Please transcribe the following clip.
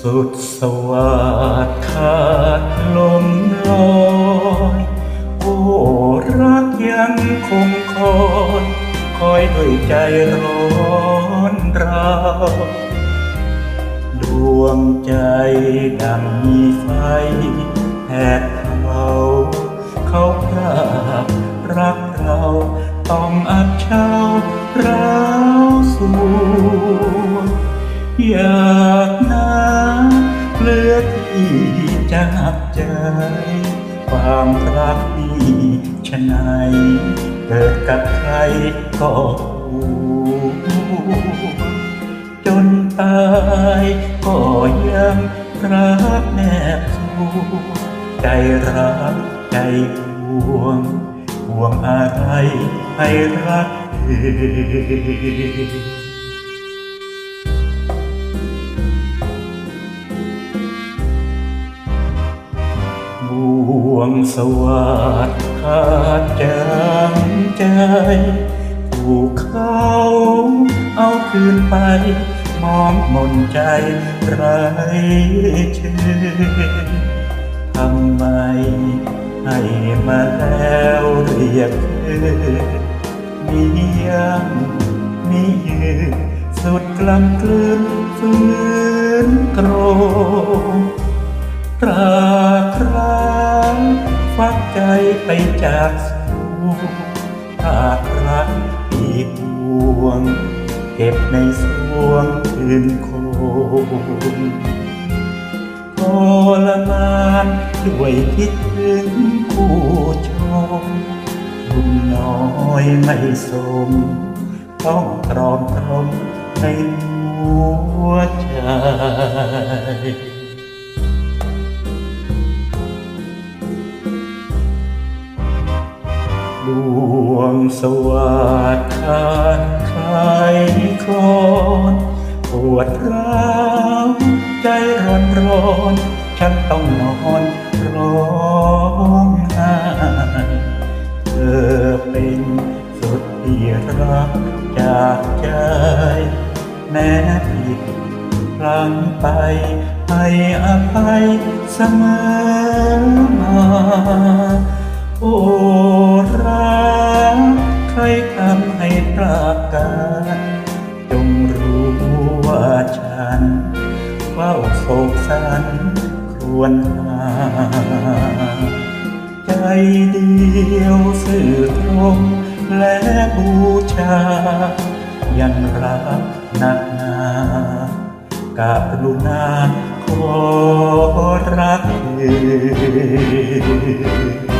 สุดสวัสดขาดลมลอยโอ้รักยังคงคอยคอยด้วยใจร้อนราวดวงใจดังมีไฟแผดเผาเขาพรากรักเราต้องอับเช้าร้าวสวงอยาก ที่จะหักใจ ความรักที่ชะไหนเกิดกับใครก็รู้จนตายก็ยังรักแนบสู้ใจรักใจห่วงห่วงอะไรให้รักเธอ วงสวัสดิ์ขาดจำใจถูกเขาเอาคืนไป มองมนใจไรเชื่อทำไมให้มาแล้วเรียกเธอมียังมียืนสุดกลำกลืนฝืนโกรธตรา ใจไปจากสู่ภาครักอีกพวง เก็บในสวงคืนคงทรมานด้วยคิดถึงผู้ชมบุญน้อยไม่สม ต้องตรอมตรมในหัวใจ บวงสวัสดขาดใครคอนปวดร้าวใจร้อนร้อน ฉันต้องนอนร้องไห้เธอเป็นสุดที่รักจากใจ แม้ผิดพลังไปให้อภัยเสมอมา จงรู้ว่าฉันเฝ้าโศกสันครวญหา ใจเดียวสื่อตรงและบูชา ยังรักนักหนาการุณาขอรักเธอ